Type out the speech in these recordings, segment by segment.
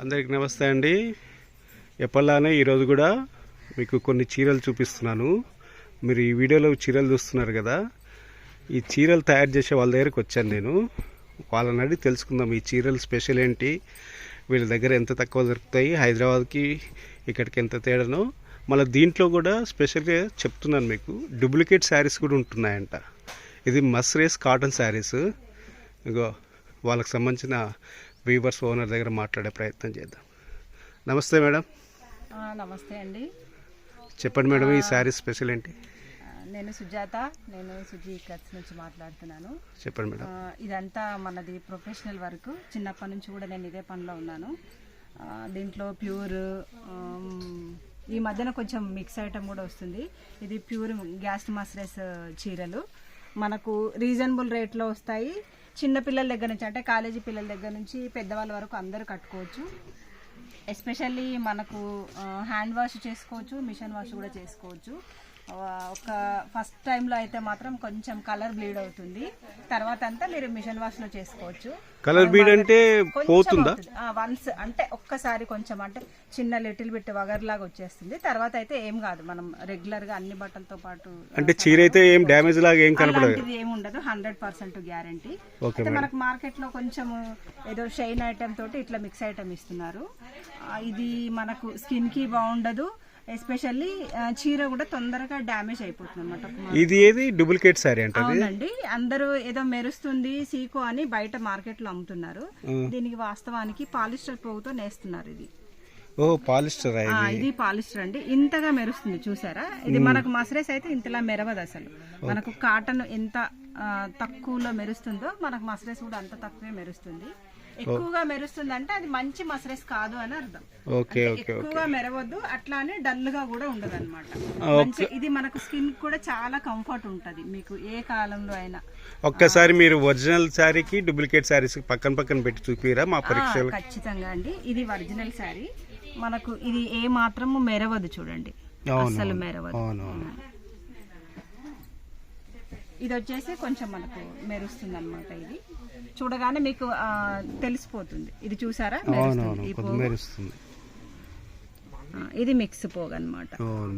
అందరికి నమస్తే అండి. ఎప్పలానే ఈరోజు కూడా మీకు కొన్ని చీరలు చూపిస్తున్నాను. మీరు ఈ వీడియోలో చీరలు చూస్తున్నారు కదా. ఈ చీరలు తయారు చేసే వాళ్ళ దగ్గరికి వచ్చాను నేను. వాళ్ళని అడిగి తెలుసుకుందాం ఈ చీరలు స్పెషల్ ఏంటి వీళ్ళ దగ్గర ఎంత తక్కువ దొరుకుతాయి హైదరాబాద్కి ఇక్కడికి ఎంత తేడానో. మళ్ళీ దీంట్లో కూడా స్పెషల్గా చెప్తున్నాను మీకు. డూప్లికేట్ శారీస్ కూడా ఉంటున్నాయంట. ఇది మస్రేస్ కాటన్ శారీస్. ఇగో వాళ్ళకి సంబంధించిన వీవర్స్ ఓనర్ దగ్గర మాట్లాడే ప్రయత్నం చేద్దాం. నమస్తే మేడం. నమస్తే అండి. చెప్పండి మేడం ఈ శారీ స్పెషల్ ఏంటి? నేను సుజాత నేను సుజీ కట్స్ నుంచి మాట్లాడుతున్నాను. చెప్పండి మేడం. ఇదంతా మనది ప్రొఫెషనల్ వర్క్. చిన్నప్పటి నుంచి కూడా నేను ఇదే పనిలో ఉన్నాను. దీంట్లో ప్యూర్ ఈ మధ్యన కొంచెం మిక్స్ ఐటమ్ కూడా వస్తుంది. ఇది ప్యూర్ గ్యాస్ మస్రెస్ చీరలు. మనకు రీజనబుల్ రేట్లో వస్తాయి. చిన్న పిల్లల దగ్గర నుంచి అంటే కాలేజీ పిల్లల దగ్గర నుంచి పెద్దవాళ్ళ వరకు అందరూ కట్టుకోవచ్చు. ఎస్పెషల్లీ మనకు హ్యాండ్ వాష్ చేసుకోవచ్చు మిషన్ వాష్ కూడా చేసుకోవచ్చు. ఒక ఫస్ట్ టైంలో అయితే మాత్రం కొంచెం కలర్ బ్లీడ్ అవుతుంది. తర్వాత అంతా మీరు మిషన్ వాష్లో చేసుకోవచ్చు. కలర్ బీడ్ అంటే పోతుందా? వన్స్ అంటే ఒక్కసారి కొంచెం అంటే చిన్న లిటిల్ బిట్ వగర్ లాగా వచ్చేస్తుంది. తర్వాత అయితే ఏం కాదు మనం రెగ్యులర్గా అన్ని బట్టలతో పాటు అంటే చీర అయితే ఏం డ్యామేజ్ లాగా ఏం కనపడదు ఏమి ఉండదు హండ్రెడ్ పర్సెంట్ గ్యారంటీ అయితే మనకు మార్కెట్లో కొంచెం ఏదో షైన్ ఐటమ్ తోటి ఇట్లా మిక్స్ ఐటమ్ ఇస్తున్నారు. ఇది మనకు స్కిన్కి బాగుండదు. ఎస్పెషల్లీ చీర కూడా తొందరగా డ్యామేజ్ అయిపోతుంది అనమాట ఇది ఏది? డూప్లికేట్ శారీ అంటే అవునండి. అందరూ ఏదో మెరుస్తుంది సీకో అని బయట మార్కెట్లో అమ్ముతున్నారు దీనికి వాస్తవానికి పాలిస్టర్ పోగుతో నేస్తున్నారు ఇది. ఓ పాలిస్టర్ ఇది? పాలిస్టర్ అండి. ఇంతగా మెరుస్తుంది చూసారా? ఇది మనకు మసరేస్ అయితే ఇంతలా మెరవదు అసలు. మనకు కాటన్ ఎంత తక్కువలో మెరుస్తుందో మనకు మసరేస్ కూడా అంత తక్కువే మెరుస్తుంది. ఎక్కువగా మెరుస్తుంది అంటే అది మంచి మసరేస్ కాదు అని అర్థం. ఎక్కువగా మెరవద్దు అట్లానే డల్గా కూడా ఉండదు అనమాట ఇది మనకు స్కిన్ కూడా చాలా కంఫర్ట్ ఉంటది. మీకు ఏ కాలంలో అయినా. ఒక్కసారి మీరు ఒరిజినల్ శారీకి డూప్లికేట్ శారీస్ పక్కన పక్కన పెట్టి చూపిరా మా పరీక్షలు? ఖచ్చితంగా అండి. ఇది ఒరిజినల్ శారీ. మనకు ఇది ఏ మాత్రము మెరవదు చూడండి. అసలు మెరవదు. ఇది వచ్చేసి కొంచెం మనకు మెరుస్తుంది అనమాట ఇది. చూడగానే మీకు తెలిసిపోతుంది. ఇది చూసారా? మెరుస్తుంది ఇది మిక్స్ పోగు అనమాట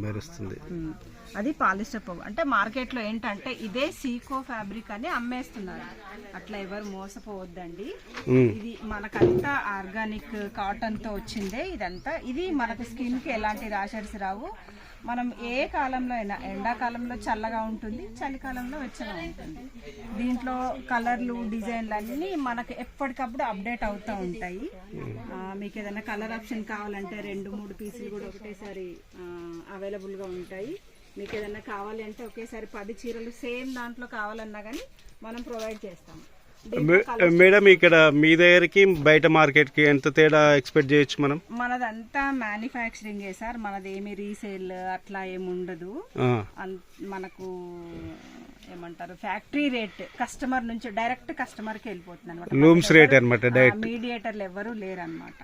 మెరుస్తుంది. అది పాలిస్టర్ పోగు. అంటే మార్కెట్లో ఏంటంటే ఇదే సీకో ఫ్యాబ్రిక్ అని అమ్మేస్తున్నారు. అట్లా ఎవరు మోసపోవద్దండి. ఇది మనకంతా ఆర్గానిక్ కాటన్తో వచ్చిందే ఇదంతా. ఇది మనకు స్కిన్కి ఎలాంటి ర్యాషెస్ రావు. మనం ఏ కాలంలో అయినా ఎండాకాలంలో చల్లగా ఉంటుంది చలికాలంలో వెచ్చగా ఉంటుంది. దీంట్లో కలర్లు డిజైన్లు అన్నీ మనకు ఎప్పటికప్పుడు అప్డేట్ అవుతూ ఉంటాయి. మీకు ఏదైనా కలర్ ఆప్షన్ కావాలంటే రెండు మూడు పీసులు కూడా ఒకటేసారి అవైలబుల్గా ఉంటాయి. మీకు ఏదైనా కావాలి అంటే ఒకేసారి పది చీరలు సేమ్ దాంట్లో కావాలన్నా కానీ మనం ప్రొవైడ్ చేస్తాం. మేడం ఇక్కడ మీ దగ్గరికి బయట మార్కెట్కి ఎంత తేడా ఎక్స్పెక్ట్ చేయొచ్చు మనం? మనదంతా మ్యానుఫ్యాక్చరింగ్ సార్. మనది ఏమి రీసేల్ అట్లా ఏమి ఉండదు. మనకు ఏమంటారు ఫ్యాక్టరీ రేట్ కస్టమర్ నుంచి డైరెక్ట్ కస్టమర్కి వెళ్ళిపోతుంది అనమాట లూమ్స్ రేట్ అనమాట మీడియేటర్లు ఎవరు లేరు అనమాట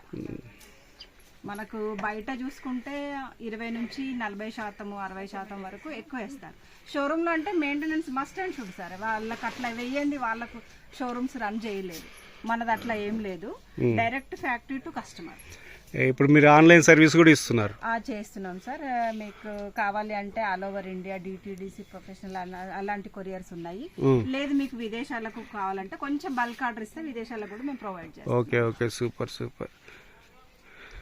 మనకు బయట చూసుకుంటే ఇరవై నుంచి నలభై శాతం అరవై శాతం వరకు ఎక్కువ వేస్తారు. షోరూమ్లో అంటే maintenance must and should sir. వాళ్ళకి అట్లా వెయ్యండి వాళ్ళకు షోరూమ్స్ రన్ చేయలేదు. మనది అట్లా ఏం లేదు. డైరెక్ట్ ఫ్యాక్టరీ టు కస్టమర్ ఇప్పుడు మీరు ఆన్లైన్ సర్వీస్ కూడా ఇస్తున్నారు. చేస్తున్నాం సార్. మీకు కావాలి అంటే all over India DTDC professional అలా- అలాంటి కొరియర్స్ ఉన్నాయి. లేదు మీకు విదేశాలకు కావాలంటే కొంచెం బల్క్ ఆర్డర్ ఇస్తే విదేశాలకు కూడా మేము ప్రొవైడ్ చేస్తాం. ఓకే ఓకే సూపర్ సూపర్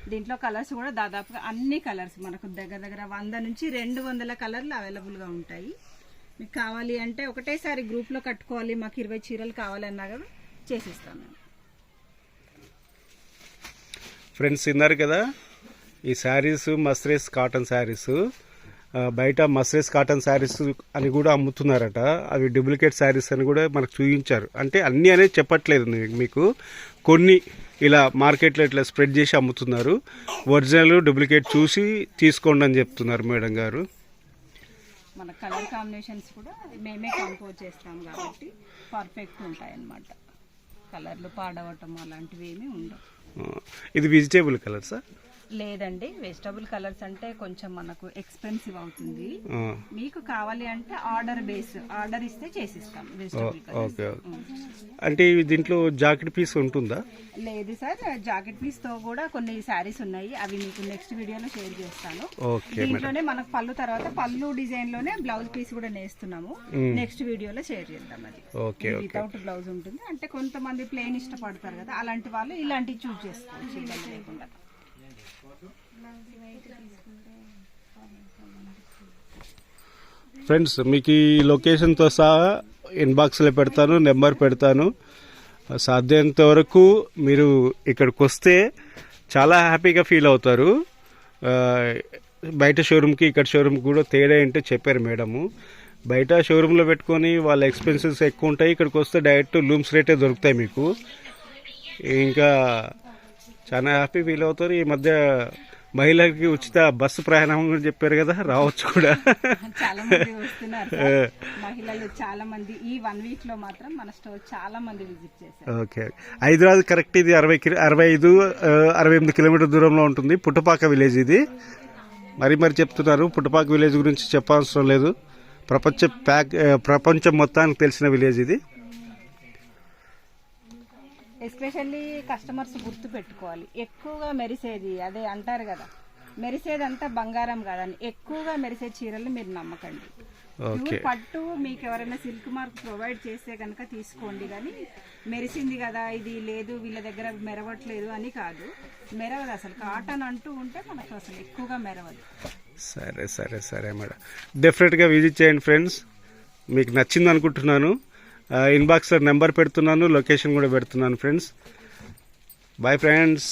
దీంట్లో కలర్స్ కూడా దాదాపుగా అన్ని కలర్స్ మనకు దగ్గర దగ్గర వంద నుంచి రెండు వందల కలర్లు అవైలబుల్గా ఉంటాయి. మీకు కావాలి అంటే ఒకటేసారి గ్రూప్లో కట్టుకోవాలి మాకు ఇరవై చీరలు కావాలన్నా కూడా చేసిస్తాం మేము. ఫ్రెండ్స్ విన్నారు కదా? ఈ శారీస్ మస్రేస్ కాటన్ శారీస్ బయట మస్రేస్ కాటన్ శారీస్ అని కూడా అమ్ముతున్నారట. అవి డూప్లికేట్ శారీస్ అని కూడా మనకు చూపించారు. అంటే అన్నీ అనేది చెప్పట్లేదు మీకు. కొన్ని ఇలా మార్కెట్లో ఇట్లా స్ప్రెడ్ చేసి అమ్ముతున్నారు. ఒరిజినల్ డూప్లికేట్ చూసి తీసుకోండి అని చెప్తున్నారు మేడం గారు. మన కలర్ కాంబినేషన్స్ కూడా మేమే కంపోజ్ చేస్తాం కాబట్టి పర్ఫెక్ట్ ఉంటాయి అన్నమాట కలర్లు పాడవటం అలాంటివి ఏమీ ఉండవు. ఇది వెజిటేబుల్ కలర్ సార్ లేదండి. వెజిటబుల్ కలర్స్ అంటే కొంచెం మనకు ఎక్స్పెన్సివ్ అవుతుంది. ఆ, మీకు కావాలి అంటే ఆర్డర్ బేస్ ఆర్డర్ ఇస్తే చేసిస్తాం వెజిటబుల్ కలర్స్ ఓకే ఓకే అంటే దీంట్లో జాకెట్ పీస్ ఉంటుందా? లేదు సార్ జాకెట్ పీస్తో కూడా కొన్ని శారీస్ ఉన్నాయి. అవి మీకు నెక్స్ట్ వీడియోలో షేర్ చేస్తాను. దీంట్లోనే మనకు పళ్ళు తర్వాత పళ్ళు డిజైన్లోనే బ్లౌజ్ పీస్ కూడా నేస్తున్నాము. నెక్స్ట్ వీడియోలో షేర్ చేద్దాం అది. వితౌట్ బ్లౌజ్ ఉంటుంది. అంటే కొంతమంది ప్లెయిన్ ఇష్టపడతారు కదా అలాంటి వాళ్ళు ఇలాంటివి చూస్ చేసుకోవచ్చు లేకుండా. ఫ్రెండ్స్ మీకు ఈ లొకేషన్తో సహా ఇన్బాక్స్లో పెడతాను నెంబర్ పెడతాను. సాధ్యంత వరకు మీరు ఇక్కడికి వస్తే చాలా హ్యాపీగా ఫీల్ అవుతారు. బయట షోరూమ్కి ఇక్కడ షోరూమ్కి కూడా తేడా ఏంటో చెప్పారు మేడము. బయట షోరూంలో పెట్టుకొని వాళ్ళ ఎక్స్పెన్సెస్ ఎక్కువ ఉంటాయి. ఇక్కడికి వస్తే డైరెక్ట్ లూమ్స్ రేటే దొరుకుతాయి మీకు. ఇంకా చాలా హ్యాపీ ఫీల్ అవుతారు. ఈ మధ్య మహిళలకి ఉచిత బస్సు ప్రయాణం కూడా చెప్పారు కదా రావచ్చు కూడా. చాలా మంది వస్తున్నారు సార్. మహిళలు చాలా మంది ఈ వన్ వీక్లో మాత్రం మన స్టోర్ చాలా మంది విజిట్ చేశారు. ఓకే హైదరాబాద్ కరెక్ట్ ఇది అరవై కిలో అరవై ఐదు అరవై ఎనిమిది కిలోమీటర్ దూరంలో ఉంటుంది. పుట్టపాక విలేజ్ ఇది. మరి మరి చెప్తున్నారు పుట్టపాక విలేజ్ గురించి చెప్పవసరం లేదు. ప్రపంచ ప్యాక్ ప్రపంచం మొత్తానికి తెలిసిన విలేజ్ ఇది. ఎస్పెషల్లీ కస్టమర్స్ గుర్తు పెట్టుకోవాలి. ఎక్కువగా మెరిసేది అదే అంటారు కదా. మెరిసేది అంతా బంగారం కాదని. ఎక్కువగా మెరిసే చీరలు మీరు నమ్మకండి. ప్యూర్ పట్టు మీకు ఎవరైనా సిల్క్ మార్క్ ప్రొవైడ్ చేస్తే కనుక తీసుకోండి కానీ మెరిసింది కదా ఇది లేదు వీళ్ళ దగ్గర మెరవట్లేదు అని కాదు. మెరవదు అసలు. కాటన్ అంటూ ఉంటే మనకు అసలు ఎక్కువగా మెరవదు. సరే సరే సరే మేడం. డెఫినెట్గా విజిట్ చేయండి ఫ్రెండ్స్ మీకు నచ్చింది అనుకుంటున్నాను. ఇన్బాక్స్ నెంబర్ పెడుతున్నాను లొకేషన్ కూడా పెడుతున్నాను ఫ్రెండ్స్. Bye friends